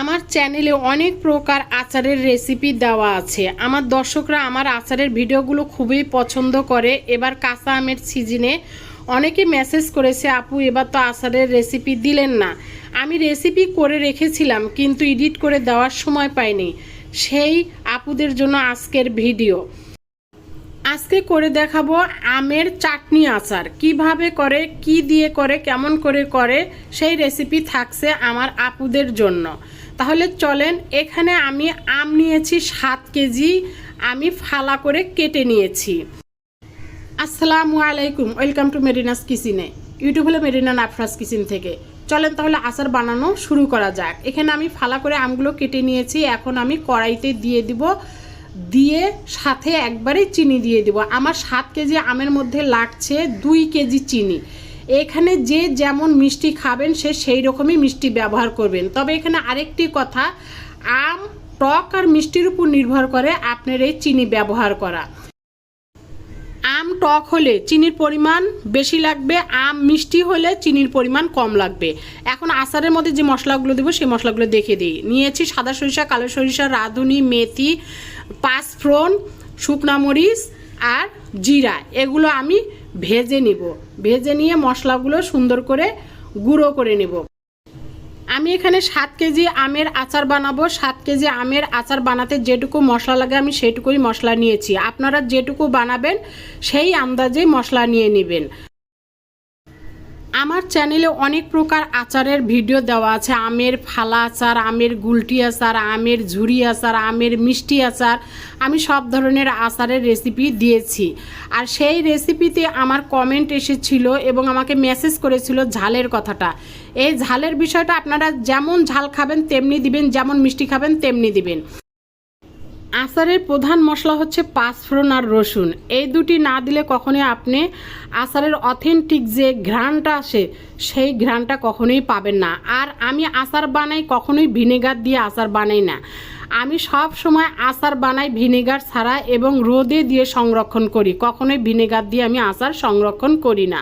আমার চ্যানেলে অনেক প্রকার আচারের রেসিপি দেওয়া আছে। আমার দর্শকরা আমার আচারের ভিডিওগুলো খুবই পছন্দ করে। এবার কাঁচা আমের সিজনে অনেকে মেসেজ করেছে, আপু, এবার তো আচারের রেসিপি দিলেন না। আমি রেসিপি করে রেখেছিলাম, কিন্তু এডিট করে দেওয়ার সময় পাইনি। সেই আপুদের জন্য আজকের ভিডিও। আজকে করে দেখাবো আমের চাটনি আচার। কীভাবে করে, কি দিয়ে করে, কেমন করে করে, সেই রেসিপি থাকছে আমার আপুদের জন্য। তাহলে চলেন, এখানে আমি আম নিয়েছি সাত কেজি, আমি ফালা করে কেটে নিয়েছি। আসসালামু আলাইকুম, ওয়েলকাম টু মেরিনাস কিচেনে, ইউটিউব হলো মেরিনা নাফরাস কিচেন থেকে। চলেন তাহলে আচার বানানো শুরু করা যাক। এখানে আমি ফালা করে আমগুলো কেটে নিয়েছি, এখন আমি কড়াইতে দিয়ে দিব, দিয়ে সাথে একবারে চিনি দিয়ে দিব। আমার সাত কেজি আমের মধ্যে লাগছে দুই কেজি চিনি। এখানে যে যেমন মিষ্টি খাবেন, সে সেই রকমই মিষ্টি ব্যবহার করবেন। তবে এখানে আরেকটি কথা, আম, টক আর মিষ্টির উপর নির্ভর করে আপনার এই চিনি ব্যবহার করা। আম, টক হলে চিনির পরিমাণ বেশি লাগবে, আম, মিষ্টি হলে চিনির পরিমাণ কম লাগবে। এখন আচারের মধ্যে যে মশলাগুলো দেবো, সেই মশলাগুলো দেখে দিই। নিয়েছি সাদা সরিষা, কালো সরিষা, রাঁধুনি, মেথি, পাঁচফোড়ন, শুকনা মরিচ আর জিরা। এগুলো আমি ভেজে নিব। ভেজে নিয়ে মশলাগুলো সুন্দর করে গুঁড়ো করে নেব। আমি এখানে সাত কেজি আমের আচার বানাবো। সাত কেজি আমের আচার বানাতে যেটুকু মশলা লাগে আমি সেটুকুই মশলা নিয়েছি। আপনারা যেটুকু বানাবেন সেই আন্দাজেই মশলা নিয়ে নেবেন। আমার চ্যানেলে অনেক প্রকার আচারের ভিডিও দেওয়া আছে। আমের ফালা আচার, আমের গুলটি আচার, আমের ঝুরি আচার, আমের মিষ্টি আচার। আমি সব ধরনের আচারের রেসিপি দিয়েছি। আর সেই রেসিপিতে আমার কমেন্ট এসেছিল এবং আমাকে মেসেজ করেছিল ঝালের কথাটা। এই ঝালের বিষয়টা আপনারা যেমন ঝাল খাবেন, তেমনি দিবেন, যেমন মিষ্টি খাবেন, তেমনি দিবেন। আচারের প্রধান মশলা হচ্ছে পাঁচফোড়ন আর রসুন। এই দুটি না দিলে কখনোই আপনি আচারের অথেন্টিক যে ঘ্রাণটা আসে, সেই ঘ্রাণটা কখনোই পাবেন না। আর আমি আচার বানাই, কখনোই ভিনেগার দিয়ে আচার বানাই না। আমি সব সময় আচার বানাই ভিনেগার ছাড়া এবং রোদে দিয়ে সংরক্ষণ করি। কখনোই ভিনেগার দিয়ে আমি আচার সংরক্ষণ করি না।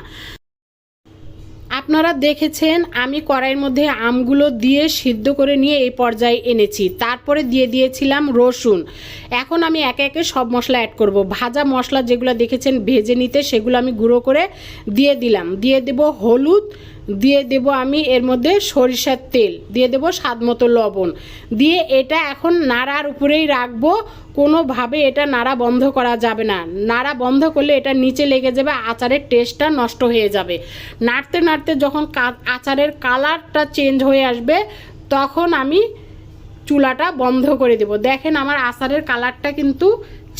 আপনারা দেখেছেন, আমি কড়াইয়ের মধ্যে আমগুলো দিয়ে সিদ্ধ করে নিয়ে এই পর্যায়ে এনেছি। তারপরে দিয়ে দিয়েছিলাম রসুন। এখন আমি একে একে সব মশলা অ্যাড করব। ভাজা মশলা যেগুলো দেখেছেন, ভেজে নিতে সেগুলো আমি গুঁড়ো করে দিয়ে দিলাম। দিয়ে দেব হলুদ দিয়ে দেব আমি এর মধ্যে সরিষার তেল, দিয়ে দেব স্বাদ মতো লবণ। দিয়ে এটা এখন নাড়ার উপরেই রাখব, কোনোভাবে এটা নাড়া বন্ধ করা যাবে না। নাড়া বন্ধ করলে এটা নিচে লেগে যাবে, আচারের টেস্টটা নষ্ট হয়ে যাবে। নাড়তে নাড়তে যখন আচারের কালারটা চেঞ্জ হয়ে আসবে, তখন আমি চুলাটা বন্ধ করে দেব। দেখেন আমার আচারের কালারটা কিন্তু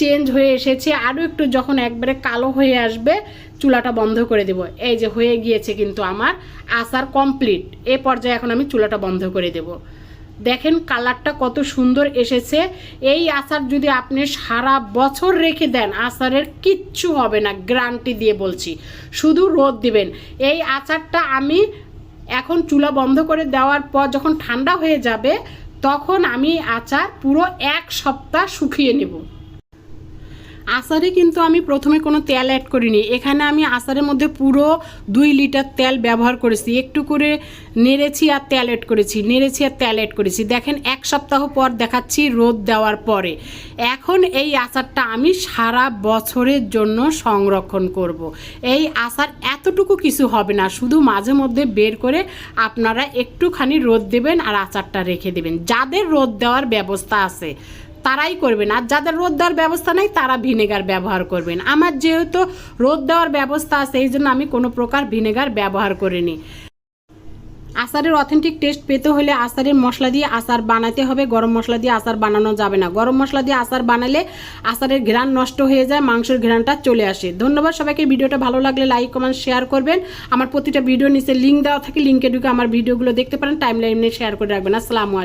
চেঞ্জ হয়ে এসেছে, আরও একটু যখন একবারে কালো হয়ে আসবে, চুলাটা বন্ধ করে দেব। এই যে হয়ে গিয়েছে কিন্তু আমার আচার কমপ্লিট এ পর্যায়ে এখন আমি চুলাটা বন্ধ করে দেব। দেখেন কালারটা কত সুন্দর এসেছে। এই আচার যদি আপনি সারা বছর রেখে দেন, আচারের কিচ্ছু হবে না, গ্যারান্টি দিয়ে বলছি। শুধু রোদ দিবেন। এই আচারটা আমি এখন চুলা বন্ধ করে দেওয়ার পর যখন ঠান্ডা হয়ে যাবে, তখন আমি আচার পুরো এক সপ্তাহ শুকিয়ে নেব। আচারে কিন্তু আমি প্রথমে কোনো তেল অ্যাড করিনি। এখানে আমি আচারের মধ্যে পুরো দুই লিটার তেল ব্যবহার করেছি। একটু করে নেড়েছি আর তেল অ্যাড করেছি, নেড়েছি আর তেল অ্যাড করেছি। দেখেন, এক সপ্তাহ পর দেখাচ্ছি রোদ দেওয়ার পরে। এখন এই আচারটা আমি সারা বছরের জন্য সংরক্ষণ করব। এই আচার এতটুকু কিছু হবে না, শুধু মাঝে মধ্যে বের করে আপনারা একটুখানি রোদ দেবেন আর আচারটা রেখে দেবেন। যাদের রোদ দেওয়ার ব্যবস্থা আছে তারাই করবেন। আর যাদের রোদ দেওয়ার ব্যবস্থা নেই, তারা ভিনেগার ব্যবহার করবেন। আমার যেহেতু রোদ দেওয়ার ব্যবস্থা আছে, এই জন্য আমি কোনো প্রকার ভিনেগার ব্যবহার করিনি। আচারের অথেন্টিক টেস্ট পেতে হলে আচারের মশলা দিয়ে আচার বানাতে হবে। গরম মশলা দিয়ে আচার বানানো যাবে না। গরম মশলা দিয়ে আচার বানালে আচারের ঘ্রাণ নষ্ট হয়ে যায়, মাংসের ঘ্রাণটা চলে আসে। ধন্যবাদ সবাইকে। ভিডিওটা ভালো লাগলে লাইক কমেন্ট শেয়ার করবেন। আমার প্রতিটা ভিডিও নিচে লিঙ্ক দেওয়া থাকে লিঙ্কে ঢুকে আমার ভিডিওগুলো দেখতে পারেন। টাইম লাইনে শেয়ার করে রাখবেন। আসসালামু